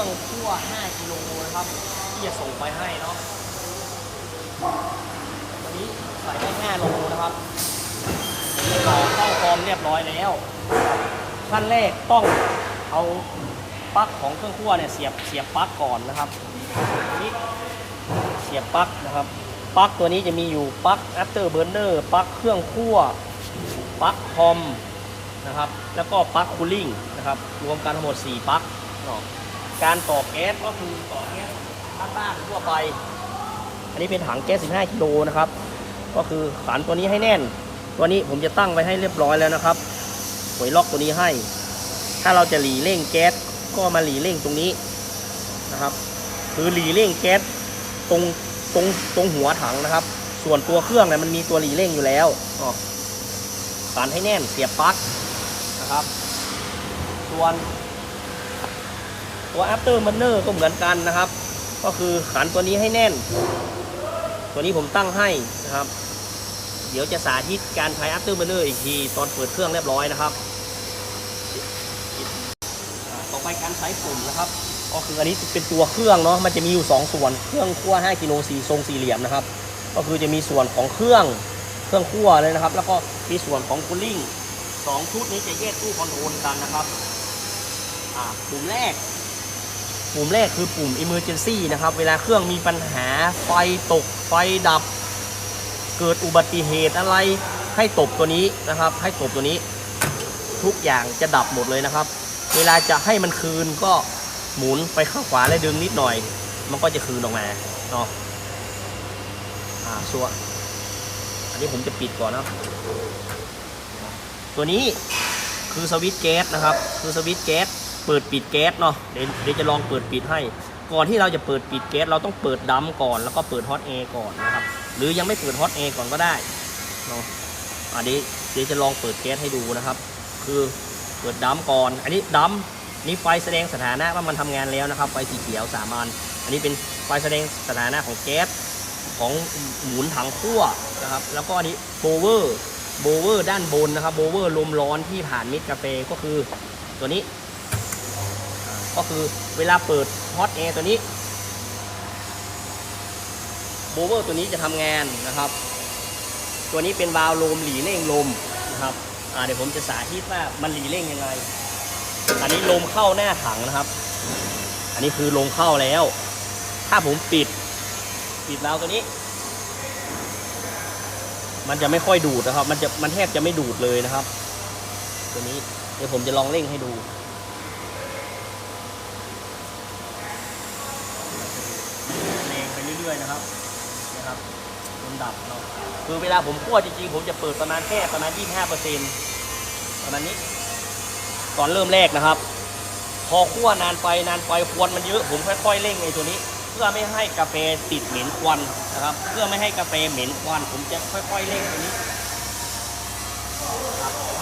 รื่องคั่ว5กิโลนะครับ ที่จะส่งไปให้เนาะตัวนี้ใส่ได้5โลนะครับต่อเข้าคอมเรียบร้อยแล้วขั้นแรกต้องเอาปลั๊กของเครื่องคั่วเนี่ยเสียบเสียบปลั๊กก่อนนะครับตัวนี้เสียบปลั๊กนะครับปลั๊กตัวนี้จะมีอยู่ปลั๊ก after burner ปลั๊กเครื่องคั่วปลั๊กคอมนะครับ แล้วก็ปลั๊กคูลิ่งนะครับ รวมกันทั้งหมด 4ปลั๊กเนาะ การต่อแก๊สก็คือต่อแก๊สบ้านๆทั่วไป อันนี้เป็นถังแก๊ส 15 กิโลนะครับ ก็คือขันตัวนี้ให้แน่น ตัวนี้ผมจะตั้งไว้ให้เรียบร้อยแล้วนะครับหวยล็อกตัวนี้ให้ ถ้าเราจะหลีเร่งแก๊สก็มาหลีเร่งตรงนี้นะครับ คือหลีเร่งแก๊สตรงตรงตรงหัวถังนะครับ ส่วนตัวเครื่องเนี่ยมันมีตัวหลีเร่งอยู่แล้วอ๋อขันให้แน่นเสียบปลั๊กนะครับ ส่วน ตัว after burner ก็เหมือนกันนะครับ ก็คือขันตัวนี้ให้แน่น ตัวนี้ผมตั้งให้นะครับ เดี๋ยวจะสาธิตการใช้ after burner อีกทีตอนเปิดเครื่องเรียบร้อยนะครับ ต่อไปการใช้ปุ่มนะครับ ก็คืออันนี้เป็นตัวเครื่องเนาะมันจะมีอยู่ 2 ส่วนเครื่องคั่ว5กิโลสีทรงสี่เหลี่ยมนะครับ ก็คือจะมีส่วนของเครื่องเครื่องคั่วเลยนะครับ แล้วก็มีส่วนของคูลิ่งสองชุดนี้จะแยกตู้คอนโทรลกันนะครับ อ่าปุ่มแรก ปุ่มแรกคือปุ่ม emergency นะครับ เวลาเครื่องมีปัญหาไฟตกไฟดับ เกิดอุบัติเหตุอะไรให้ตบตัวนี้นะครับ ให้ตบตัวนี้ ทุกอย่างจะดับหมดเลยนะครับ เวลาจะให้มันคืนก็หมุนไปข้างขวาและดึงนิดหน่อย มันก็จะคืนออกมาเนาะอ่าส่วนอันนี้ผมจะปิดก่อนนะตัวนี้คือสวิตช์แก๊สนะครับ คือสวิตช์แก๊ส เปิดปิดแก๊สเนาะเดี๋ยวจะลองเปิดปิดให้ ก่อนที่เราจะเปิดปิดแก๊สเราต้องเปิดดัมก่อนแล้วก็เปิดฮอตแอร์ก่อนนะครับหรือยังไม่เปิดฮอตแอร์ก่อนก็ได้เนาะอันนี้เดี๋ยวจะลองเปิดแก๊สให้ดูนะครับ คือเปิดดัมก่อน อันนี้ดัมนี่ไฟแสดงสถานะว่ามันทำงานแล้วนะครับไฟสีเขียวสามันอันนี้เป็นไฟแสดงสถานะของแก๊สของหมุนถังคั่วนะครับ แล้วก็อันนี้โบเวอร์โบเวอร์ด้านบนนะครับโบเวอร์ลมร้อนที่ผ่านมิดกาแฟก็คือตัวนี้ ก็คือเวลาเปิดฮอตแอร์ตัวนี้โบเวอร์ตัวนี้จะทำงานนะครับ ตัวนี้เป็นวาล์วลมหลีเร่งลมนะครับเดี๋ยวผมจะสาธิตว่ามันหลีเร่งยังไง อันนี้ลมเข้าหน้าถังนะครับ อันนี้คือลมเข้าแล้ว ถ้าผมปิด ปิดวาล์วตัวนี้ มันจะไม่ค่อยดูดนะครับ มันจะมันแทบจะไม่ดูดเลยนะครับ ตัวนี้เดี๋ยวผมจะลองเร่งให้ดู เยนะครับนะครับลมดับเนาะคือเวลาผมคั่วจริงๆ ผมจะเปิดประมาณแค่ประมาณ 25เปอร์เซ็นต์ประมาณนี้ ตอนเริ่มแรกนะครับ พอคั่วนานไปนานไปควันมันเยอะผมค่อยๆเร่งไอ้ตัวนี้ เพื่อไม่ให้กาแฟติดเหม็นควันนะครับ เพื่อไม่ให้กาแฟเหม็นควัน ผมจะค่อยๆเร่งตัวนี้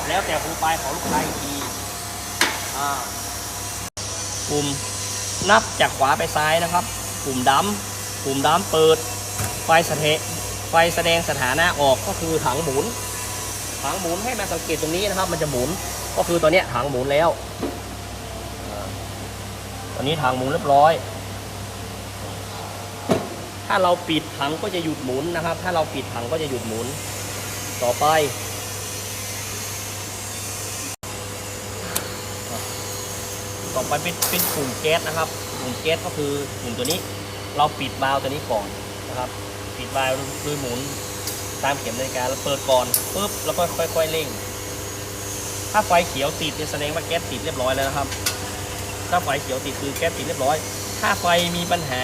แล้วแต่ครูปลายของลูกค้าอีกทีปุ่มนับจากขวาไปซ้ายนะครับ ปุ่มดัม ปุ่มดัมเปิด ไฟสเทไฟแสดงสถานะออกก็คือถังหมุน ถังหมุนให้มาสังเกตตรงนี้นะครับ มันจะหมุน ก็คือตัวเนี้ยถังหมุนแล้ว ตอนนี้ถังหมุนเรียบร้อย ถ้าเราปิดถังก็จะหยุดหมุนนะครับ ถ้าเราปิดถังก็จะหยุดหมุน ต่อไปต่อไปเป็นเป็นปุ่มแก๊สนะครับ ปุ่มแก๊สก็คือปุ่มตัวนี้ เราปิดวาล์วตัวนี้ก่อนนะครับ ปิดวาล์วโดยหมุนตามเข็มนาฬิกาแล้วเปิดก่อนปุ๊บแล้วก็ค่อยๆเร่ง ถ้าไฟเขียวติดเนี่ยแสดงว่าแก๊สติดเรียบร้อยแล้วนะครับ ถ้าไฟเขียวติดคือแก๊สติดเรียบร้อย ถ้าไฟมีปัญหา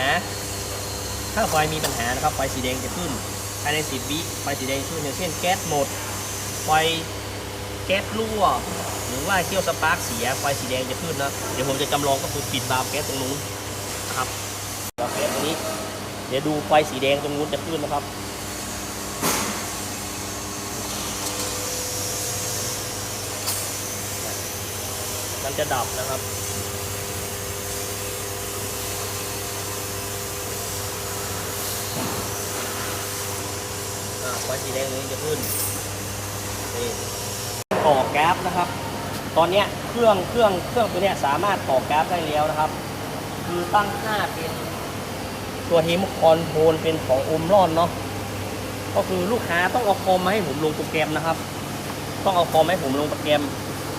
ถ้าไฟมีปัญหานะครับไฟสีแดงจะขึ้นภายใน10วิไฟสีแดงขึ้นอย่างเช่นแก๊สหมด ไฟแก๊สรั่วหรือว่าเคี่ยวสปาร์กเสียไฟสีแดงจะขึ้นนะ เดี๋ยวผมจะจำลองก็คือปิดวาล์วแก๊สตรงนู้นนะครับ วาล์วแก๊สตรงนี้ เดี๋ยวดูไฟสีแดงตรงนู้นจะขึ้นนะครับ มันจะดับนะครับไฟสีแดงนี้จะขึ้นนี่ต่อแก๊สนะครับ ตอนนี้เครื่องเครื่องเครื่องตัวนี้สามารถต่อแก๊สได้แล้วนะครับ คือตั้งค่าเป็น ตัวเฮมคอนโทรลเป็นของอมรอนเนาะก็คือลูกค้าต้องเอาคอมมาให้ผมลงโปรแกรมนะครับ ต้องเอาคอมให้ผมลงโปรแกรม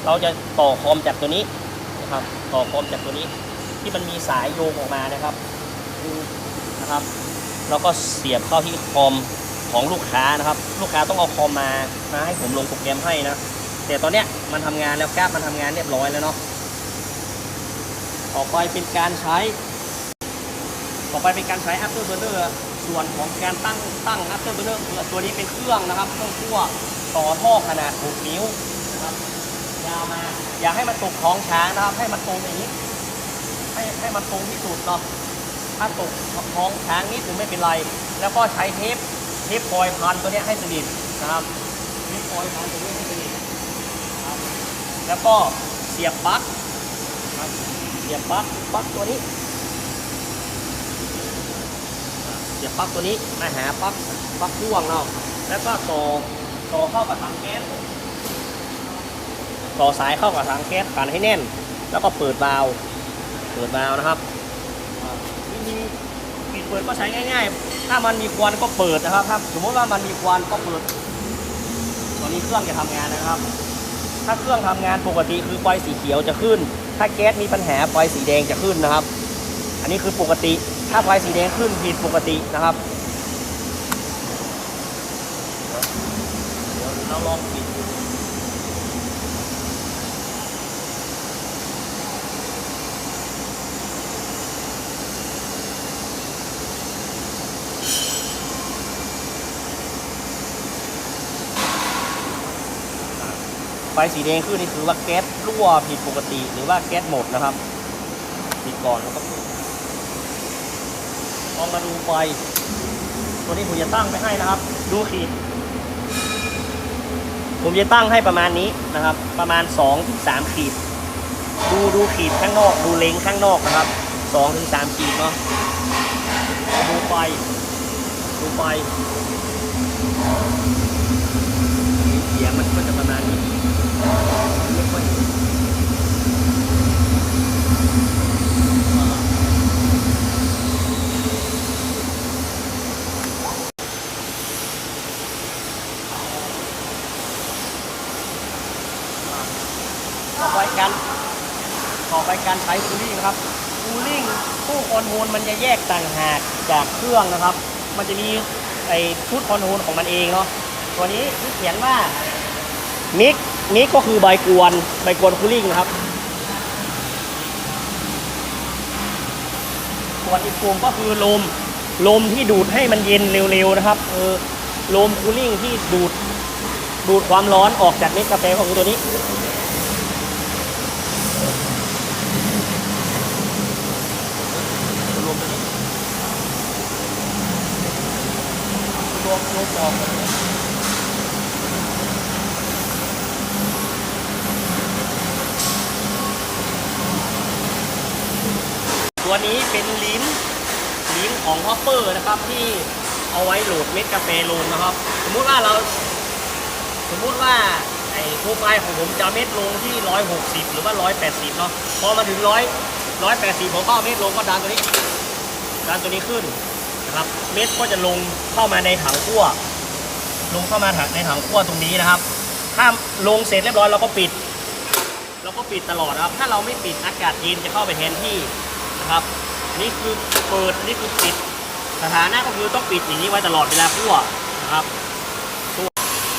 เราจะต่อคอมจากตัวนี้นะครับ ต่อคอมจากตัวนี้ ที่มันมีสายโยงออกมานะครับนะครับ แล้วก็เสียบเข้าที่คอมของลูกค้านะครับ ลูกค้าต้องเอาคอมมามาให้ผมลงโปรแกรมให้นะแต่ตอนเนี้ยมันทำงานแล้วกราฟมันทำงานเรียบร้อยแล้วเนาะต่อไปเป็นการใช้ ต่อไปเป็นการใช้ Afterburner ส่วนของการตั้งตั้ง Afterburner คือตัวนี้เป็นเครื่องนะครับเครื่องคั่วต่อท่อขนาด 6 นิ้วนะครับยาวมาอย่าให้มันตกท้องช้างนะครับ ให้มันตรงอย่างนี้ ให้ให้มันตรงที่สุดเนาะถ้าตกท้องช้างนิดหนึ่งไม่เป็นไร แล้วก็ใช้เทปเทปฟอยล์พันตัวนี้ให้สนิทนะครับเทปฟอยล์พันตัวนี้ให้สนิทครับแล้วก็เสียบปลั๊กเสียบปลั๊กปลั๊กตัวนี้ เสียบปลั๊กตัวนี้มาหาปลั๊กปลั๊กพ่วงเนาะแล้วก็ต่อต่อเข้ากับถังแก๊สต่อสายเข้ากับถังแก๊สขันให้แน่น แล้วก็เปิดวาล์วเปิดวาล์วนะครับอ่าวิธีปิดเปิดก็ใช้ง่าย ๆ ถ้ามันมีควันก็เปิดนะครับถ้าสมมติว่ามันมีควันก็เปิดตอนนี้เครื่องจะทำงานนะครับ ถ้าเครื่องทำงานปกติคือไฟสีเขียวจะขึ้น ถ้าแก๊สมีปัญหาไฟสีแดงจะขึ้นนะครับ อันนี้คือปกติ ถ้าไฟสีแดงขึ้นผิดปกตินะครับ เดี๋ยวเราลองปิดดูไฟสีแดงขึ้นนี่คือว่าแก๊สรั่วผิดปกติหรือว่าแก๊สหมดนะครับปิดก่อนแล้วก็ ลองมาดูไฟ ตัวนี้ผมจะตั้งไปให้นะครับ ดูขีด ผมจะตั้งให้ประมาณนี้นะครับ ประมาณ2ถึง3ขีด ดูดูขีดข้างนอก ดูเลงข้างนอกนะครับ2ถึง3ขีดเนาะ ดูไฟ ดูไฟเสียงมันก็จะประมาณนี้ไม่ค่อยต่อไปการต่อไป การใช้คูลิ่งครับคูลิ่งตู้คอนโทรลมันจะแยกต่างหากจากเครื่องนะครับ มันจะมีไอชุดคอนโทรลของมันเองเนาะตัวนี้ที่เขียนว่ามิกมิกก็คือใบกวนใบกวนคูลิ่งนะครับส่วนอีกกลุ่มก็คือลมลมที่ดูดให้มันเย็นเร็วๆนะครับเออลมคูลิ่งที่ดูดดูดความร้อนออกจากเม็ดกาแฟก็คือตัวนี้ รวมตัวนี้รวมรวมออกกันเลยตัวนี้เป็นลิ้นลิ้นของ ฮอปเปอร์นะครับที่เอาไว้โหลดเม็ดกาแฟลงนะครับ สมมุติว่าเรา สมมุติว่าไอ้โปรไฟล์ของผมจะเม็ดลงที่ 160 หรือว่า 180 เนาะพอมาถึง 100 180ผมก็เอาเม็ดลงก็ดันตัวนี้ดันตัวนี้ขึ้นนะครับเม็ดก็จะลงเข้ามาในถังคั่วลงเข้ามาถังในถังคั่วตรงนี้นะครับ ถ้าลงเสร็จเรียบร้อยเราก็ปิดเราก็ปิดตลอดนะครับ ถ้าเราไม่ปิดอากาศเย็นจะเข้าไปแทนที่นะครับ นี่คือเปิดนี่คือปิด สถานะก็คือต้องปิดอย่างนี้ไว้ตลอดเวลาคั่วนะครับ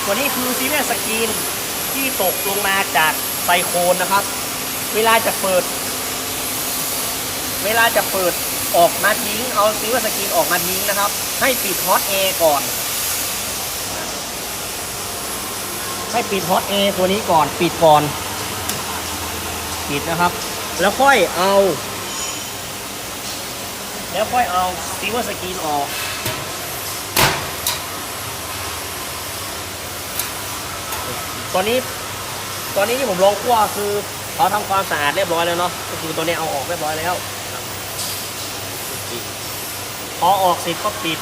ส่วนี้คือซีเรียสกรีนที่ตกลงมาจากไซโคนนะครับ เวลาจะเปิด เวลาจะเปิดออกมาทิ้ง เอาซีเรียสสกรีนออกมาทิ้งนะครับ ให้ปิดฮอตแอร์ก่อน ให้ปิดฮอตแอร์ตัวนี้ก่อน ปิดก่อน ปิดนะครับ แล้วค่อยเอา แล้วค่อยเอาซีเวอร์สกรีนออก ตอนนี้ตอนนี้ที่ผมลองคั่วคือเขาทำความสะอาดเรียบร้อยแล้วเนาะก็คือตัวนี้เอาออกเรียบร้อยแล้วพอออกเสร็จก็ปิด